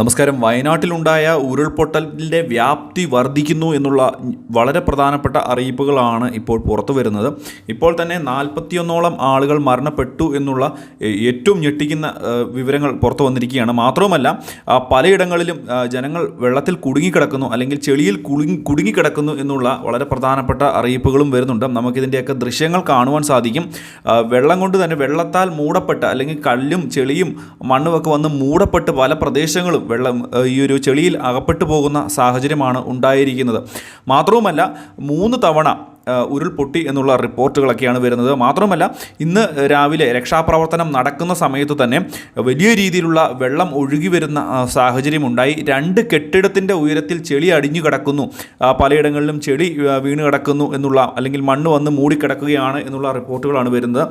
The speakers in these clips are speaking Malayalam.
നമസ്കാരം. വയനാട്ടിലുണ്ടായ ഉരുൾപൊട്ടലിന്റെ വ്യാപ്തി വർദ്ധിക്കുന്നു എന്നുള്ള വളരെ പ്രധാനപ്പെട്ട അറിയിപ്പുകളാണ് ഇപ്പോൾ പുറത്തു വരുന്നത്. ഇപ്പോൾ തന്നെ നാൽപ്പത്തിയൊന്നോളം ആളുകൾ മരണപ്പെട്ടു എന്നുള്ള ഏറ്റവും ഞെട്ടിക്കുന്ന വിവരങ്ങൾ പുറത്തു വന്നിരിക്കുകയാണ്. മാത്രവുമല്ല പലയിടങ്ങളിലും ജനങ്ങൾ വെള്ളത്തിൽ കുടുങ്ങിക്കിടക്കുന്നു അല്ലെങ്കിൽ ചെളിയിൽ കുടുങ്ങി കുടുങ്ങിക്കിടക്കുന്നു എന്നുള്ള വളരെ പ്രധാനപ്പെട്ട അറിയിപ്പുകളും വരുന്നുണ്ട്. നമുക്കിതിന്റെയൊക്കെ ദൃശ്യങ്ങൾ കാണുവാൻ സാധിക്കും. വെള്ളം കൊണ്ട് തന്നെ വെള്ളത്താൽ മൂടപ്പെട്ട അല്ലെങ്കിൽ കല്ലും ചെളിയും മണ്ണുമൊക്കെ വന്ന് മൂടപ്പെട്ട് പല പ്രദേശങ്ങളും വെള്ളം ഈ ഒരു ചെളിയിൽ അകപ്പെട്ടു പോകുന്ന സാഹചര്യമാണ് ഉണ്ടായിരിക്കുന്നത്. മാത്രവുമല്ല മൂന്ന് തവണ ഉരുൾപൊട്ടി എന്നുള്ള റിപ്പോർട്ടുകളൊക്കെയാണ് വരുന്നത്. മാത്രമല്ല ഇന്ന് രാവിലെ രക്ഷാപ്രവർത്തനം നടക്കുന്ന സമയത്ത് തന്നെ വലിയ രീതിയിലുള്ള വെള്ളം ഒഴുകി വരുന്ന സാഹചര്യം സാഹചര്യമുണ്ടായി. രണ്ട് കെട്ടിടത്തിന്റെ ഉയരത്തിൽ ചെളി അടിഞ്ഞു കിടക്കുന്നു. പലയിടങ്ങളിലും ചെളി വീണ് കിടക്കുന്നു എന്നുള്ള അല്ലെങ്കിൽ മണ്ണ് വന്ന് മൂടിക്കിടക്കുകയാണ് എന്നുള്ള റിപ്പോർട്ടുകളാണ് വരുന്നത്.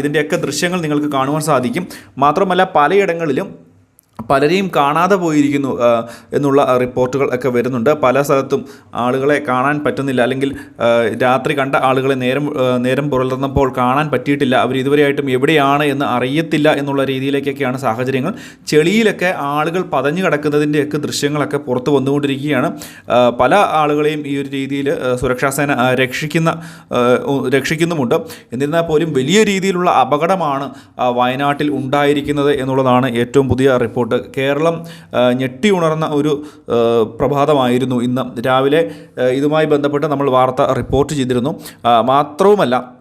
ഇതിന്റെയൊക്കെ ദൃശ്യങ്ങൾ നിങ്ങൾക്ക് കാണുവാൻ സാധിക്കും. മാത്രമല്ല പലയിടങ്ങളിലും പലരെയും കാണാതെ പോയിരിക്കുന്നു എന്നുള്ള റിപ്പോർട്ടുകൾ ഒക്കെ വരുന്നുണ്ട്. പല സ്ഥലത്തും ആളുകളെ കാണാൻ പറ്റുന്നില്ല. അല്ലെങ്കിൽ രാത്രി കണ്ട ആളുകളെ നേരം നേരം പുലർന്നപ്പോൾ കാണാൻ പറ്റിയിട്ടില്ല. അവർ ഇതുവരെയായിട്ടും എവിടെയാണ് എന്ന് അറിയത്തില്ല എന്നുള്ള രീതിയിലേക്കൊക്കെയാണ് സാഹചര്യങ്ങൾ. ചെളിയിലൊക്കെ ആളുകൾ പതഞ്ഞു കിടക്കുന്നതിന്റെയൊക്കെ ദൃശ്യങ്ങളൊക്കെ പുറത്തു വന്നുകൊണ്ടിരിക്കുകയാണ്. പല ആളുകളെയും ഈ ഒരു രീതിയിൽ സുരക്ഷാസേന രക്ഷിക്കുന്ന രക്ഷിക്കുന്നുമുണ്ട്. എന്നിരുന്നാൽ പോലും വലിയ രീതിയിലുള്ള അപകടമാണ് വയനാട്ടിൽ ഉണ്ടായിരിക്കുന്നത് എന്നുള്ളതാണ് ഏറ്റവും പുതിയ റിപ്പോർട്ട്. കേരളം ആ, ഞെട്ടി ഉണർന്ന ഒരു പ്രഭാതമായിരുന്നു ഇന്ന്. രാവിലെ ഇതുമായി ബന്ധപ്പെട്ട് നമ്മൾ വാർത്ത റിപ്പോർട്ട് ചെയ്തിരുന്നു. മാത്രവുമല്ല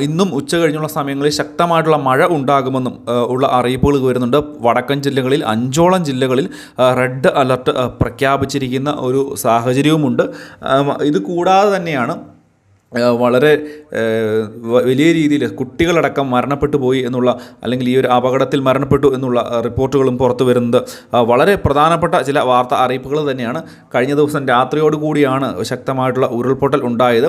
ഇന്നും ഉച്ച കഴിഞ്ഞുള്ള സമയങ്ങളിൽ ശക്തമായിട്ടുള്ള മഴ ഉണ്ടാകുമെന്നും ഉള്ള അറിയിപ്പുകൾ വരുന്നുണ്ട്. വടക്കൻ ജില്ലകളിൽ അഞ്ചോളം ജില്ലകളിൽ റെഡ് അലർട്ട് പ്രഖ്യാപിച്ചിരിക്കുന്ന ഒരു സാഹചര്യവുമുണ്ട്. ഇത് കൂടാതെ തന്നെയാണ് വളരെ വലിയ രീതിയിൽ കുട്ടികളടക്കം മരണപ്പെട്ടു പോയി എന്നുള്ള അല്ലെങ്കിൽ ഈ ഒരു അപകടത്തിൽ മരണപ്പെട്ടു എന്നുള്ള റിപ്പോർട്ടുകളും പുറത്തു വരുന്നത് വളരെ പ്രധാനപ്പെട്ട ചില വാർത്താ അറിയിപ്പുകൾ തന്നെയാണ്. കഴിഞ്ഞ ദിവസം രാത്രിയോട് കൂടിയാണ് ശക്തമായിട്ടുള്ള ഉരുൾപൊട്ടൽ ഉണ്ടായത്.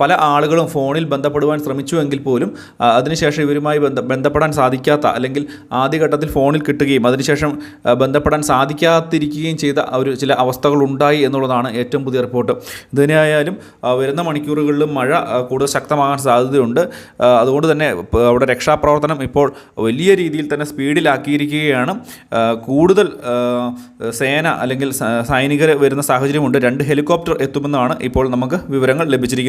പല ആളുകളും ഫോണിൽ ബന്ധപ്പെടുവാൻ ശ്രമിച്ചുവെങ്കിൽ പോലും അതിനുശേഷം ഇവരുമായി ബന്ധ ബന്ധപ്പെടാൻ സാധിക്കാത്ത അല്ലെങ്കിൽ ആദ്യഘട്ടത്തിൽ ഫോണിൽ കിട്ടുകയും അതിനുശേഷം ബന്ധപ്പെടാൻ സാധിക്കാതിരിക്കുകയും ചെയ്ത ഒരു ചില അവസ്ഥകളുണ്ടായി എന്നുള്ളതാണ് ഏറ്റവും പുതിയ റിപ്പോർട്ട്. ഇതിനായാലും വരുന്ന മണിക്കൂറുകളിലും മഴ കൂടുതൽ ശക്തമാകാൻ സാധ്യതയുണ്ട്. അതുകൊണ്ട് തന്നെ അവിടെ രക്ഷാപ്രവർത്തനം ഇപ്പോൾ വലിയ രീതിയിൽ തന്നെ സ്പീഡിലാക്കിയിരിക്കുകയാണ്. കൂടുതൽ സേന അല്ലെങ്കിൽ സൈനികർ വരുന്ന സാഹചര്യമുണ്ട്. രണ്ട് ഹെലികോപ്റ്റർ എത്തുമെന്നാണ് ഇപ്പോൾ നമുക്ക് വിവരങ്ങൾ ലഭിച്ചിരിക്കുന്നത്.